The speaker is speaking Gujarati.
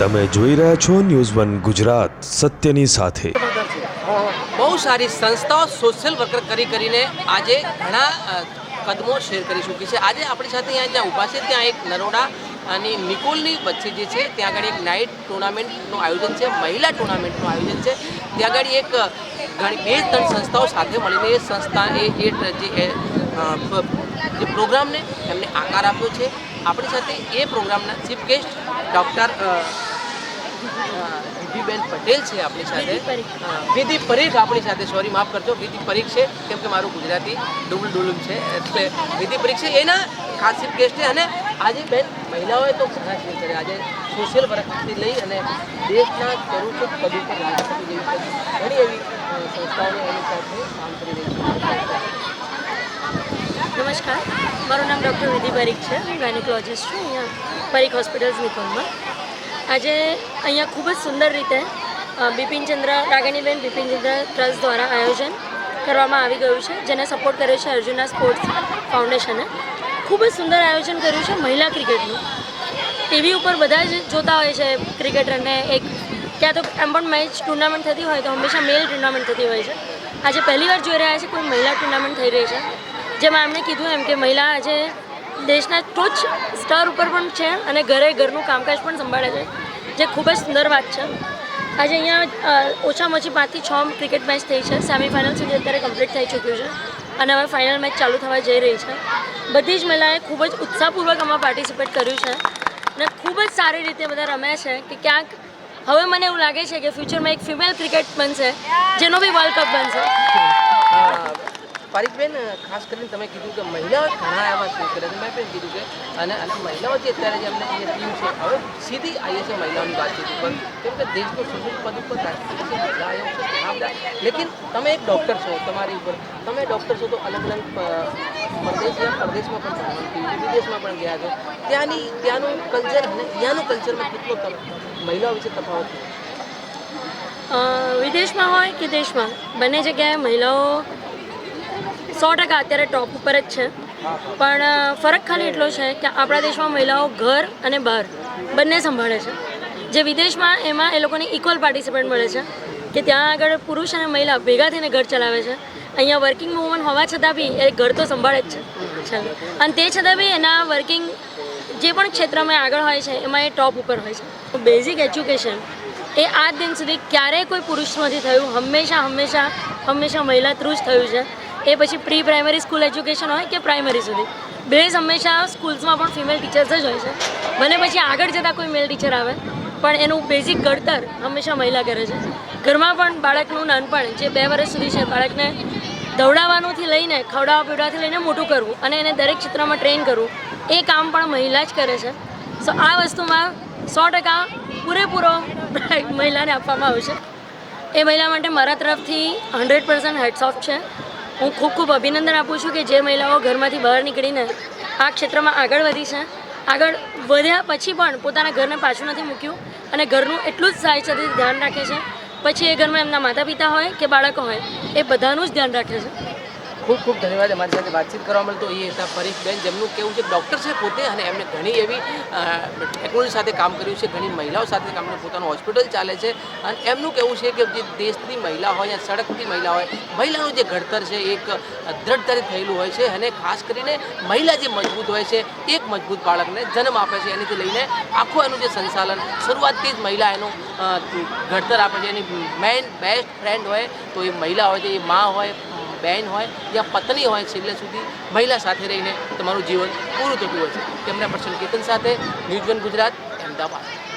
તમે જોઈ રહ્યા છો ન્યૂઝ વન ગુજરાત, સત્યની સાથે. બહુ સારી સંસ્થાઓ સોશિયલ વર્કર કરી કરીને આજે ઘણા કદમો શેર કરી ચૂકી છે. આજે આપણી સાથે અહીંયા જ્યાં ઊભા છે, ત્યાં એક નરોડા અને નિકોલની વચ્ચે જે છે, ત્યાં આગળ એક નાઇટ ટુર્નામેન્ટનું આયોજન છે, મહિલા ટુર્નામેન્ટનું આયોજન છે. ત્યાં આગળ એક ઘણી, બે, ત્રણ સંસ્થાઓ સાથે મળીને એ સંસ્થા એ જે પ્રોગ્રામને એમને આકાર આપ્યો છે. આપણી સાથે એ પ્રોગ્રામના chief guest doctor Vidhiben Patel છે આપણી સાથે. વિધિ પરીખ. આપણી સાથે. સોરી માફ કરજો. વિધિ પરીખ છે. કેમ કે મારું ગુજરાતી ડુબલ ડુલુમ છે. એટલે વિધિ પરીખ છે. એના ખાસ ચીફ ગેસ્ટ છે. અને આજે બેન મહિલાઓએ તો ઘણા છે કરે આજે સોશિયલ વર્કથી લઈ અને દેશના સ્વરૂપ પદ ઉપર રાષ્ટ્રપતિ જેવી ઘણી એવી સંસ્થાઓને એની સાથે કામ કરી રહી છે. નમસ્કાર. મારું નામ ડૉક્ટર વિધિ પરીખ છે. હું ગાયનેકોલોજિસ્ટ છું. અહીંયા પરીખ હોસ્પિટલ્સ નિકોલમાં આજે અહીંયા ખૂબ જ સુંદર રીતે બિપિનચંદ્ર રાગણીબેન બિપિનચંદ્ર ટ્રસ્ટ દ્વારા આયોજન કરવામાં આવી ગયું છે, જેને સપોર્ટ કર્યો છે અર્જુના સ્પોર્ટ્સ ફાઉન્ડેશને. ખૂબ જ સુંદર આયોજન કર્યું છે મહિલા ક્રિકેટનું. ટીવી ઉપર બધા જ જોતા હોય છે ક્રિકેટરને, એક ક્યાં તો એમ પણ મેચ ટુર્નામેન્ટ થતી હોય તો હંમેશા મેલ ટુર્નામેન્ટ થતી હોય છે. આજે પહેલી વાર જોઈ રહ્યા છે કોઈ મહિલા ટુર્નામેન્ટ થઈ રહી છે. જેમાં એમણે કીધું એમ કે મહિલા આજે દેશના ટોચ સ્તર ઉપર પણ છે અને ઘરે ઘરનું કામકાજ પણ સંભાળે છે, જે ખૂબ જ સુંદર વાત છે. આજે અહીંયા ઓછામાં ઓછી પાંચથી છ ક્રિકેટ મેચ થઈ છે. સેમિફાઇનલ સુધી અત્યારે કમ્પ્લીટ થઈ ચૂક્યું છે અને હવે ફાઇનલ મેચ ચાલુ થવા જઈ રહી છે. બધી જ મહિલાએ ખૂબ જ ઉત્સાહપૂર્વક આમાં પાર્ટિસિપેટ કર્યું છે અને ખૂબ જ સારી રીતે બધા રમ્યા છે કે ક્યાંક હવે મને એવું લાગે છે કે ફ્યુચરમાં એક ફિમેલ ક્રિકેટ બનશે, જેનો બી વર્લ્ડ કપ બનશે. પારિકબેન ખાસ કરીને તમે કીધું કે મહિલાઓ ઘણા એવા શું કરે મેં પણ કીધું કે, અને અને મહિલાઓ જે અત્યારે જે અમને જે ટીમ છે, હવે સીધી આવીએ છે મહિલાઓની વાતચીત ઉપર કેમ કે દેશનું સુશોભિત પદ ઉપર રાષ્ટ્રપતિ છે મહિલા આયોગ છે લેકિન તમે એક ડૉક્ટર છો તમારી ઉપર. તમે ડૉક્ટર છો તો અલગ અલગ પ્રદેશ, પ્રદેશમાં પણ ભણવાનું વિદેશમાં પણ ગયા છો. ત્યાંની, ત્યાંનું કલ્ચર અને અહીંયાનું કલ્ચરમાં કેટલો મહિલાઓ વિશે તફાવત? વિદેશમાં હોય કે દેશમાં? બંને જગ્યાએ મહિલાઓ સો ટકા અત્યારે ટોપ ઉપર જ છે. પણ ફરક ખાલી એટલો છે કે આપણા દેશમાં મહિલાઓ ઘર અને બહાર બંને સંભાળે છે. જે વિદેશમાં એમાં એ લોકોને ઇક્વલ પાર્ટિસિપેન્ટ મળે છે કે ત્યાં આગળ પુરુષ અને મહિલા ભેગા થઈને ઘર ચલાવે છે. અહીંયા વર્કિંગ વુમન હોવા છતાં બી એ ઘર તો સંભાળે જ છે. અને તે છતાં બી એના વર્કિંગ જે પણ ક્ષેત્રમાં આગળ હોય છે, એમાં એ ટોપ ઉપર હોય છે. બેઝિક એજ્યુકેશન એ આજ દિન સુધી ક્યારેય કોઈ પુરુષ નથી થયું. હંમેશા હંમેશા હંમેશા મહિલા થ્રુ જ થયું છે. એ પછી પ્રી પ્રાઇમરી સ્કૂલ એજ્યુકેશન હોય કે પ્રાઇમરી સુધી? બેઝ હંમેશા સ્કૂલ્સમાં પણ ફિમેલ ટીચર્સ જ હોય છે. ભલે પછી આગળ જતાં કોઈ મેલ ટીચર આવે, પણ એનું બેઝિક ઘડતર હંમેશા મહિલા કરે છે. ઘરમાં પણ બાળકનું નાનપણ, જે બે વર્ષ સુધી છે, બાળકને દવડાવવાનુંથી લઈને, ખવડાવવા પીવડાવવાથી લઈને મોટું કરવું અને એને દરેક ક્ષેત્રમાં ટ્રેન કરવું, એ કામ પણ મહિલા જ કરે છે. સો આ વસ્તુમાં સો ટકા પૂરેપૂરો મહિલાને આપવામાં આવશે એ મહિલા માટે મારા તરફથી હંડ્રેડ પર્સન્ટ હેડ્સ ઓફ છે. હું ખૂબ ખૂબ અભિનંદન આપું છું કે જે મહિલાઓ ઘરમાંથી બહાર નીકળીને આ ક્ષેત્રમાં આગળ વધી છે. આગળ વધ્યા પછી પણ પોતાના ઘરને પાછું નથી મૂક્યું અને ઘરનું એટલું જ સારી ધ્યાન રાખે છે. પછી એ ઘરમાં એમના માતા પિતા હોય કે બાળકો હોય, એ બધાનું જ ધ્યાન રાખે છે. ખૂબ ખૂબ ધન્યવાદ અમારી સાથે વાતચીત કરવા મળતો એ હતા પરેશબેન જેમનું કેવું છે ડૉક્ટર છે પોતે અને એમને ઘણી એવી ટેકનોલોજી સાથે કામ કર્યું છે, ઘણી મહિલાઓ સાથે કામ પોતાનું હોસ્પિટલ ચાલે છે. અને એમનું કેવું છે કે જે દેશની મહિલા હોય યા સડકની મહિલા હોય, મહિલાનું જે ઘડતર છે એક દ્રઢતાથી થયેલું હોય છે અને ખાસ કરીને મહિલા જે મજબૂત હોય છે, એક મજબૂત બાળકને જન્મ આપે છે, એનીથી લઈને આખું એનું જે સંચાલન, શરૂઆતથી જ મહિલા એનું ઘડતર આપે છે. એની મેન બેસ્ટ ફ્રેન્ડ હોય તો એ મહિલા હોય તો એ મા હોય બહેન હોય યા પત્ની હોય છેલ્લે સુધી મહિલા સાથે રહીને તમારું જીવન પૂરું થતું હોય છે. તેમના પર્સન કેતન સાથે ન્યૂઝ વન ગુજરાત, અમદાવાદ.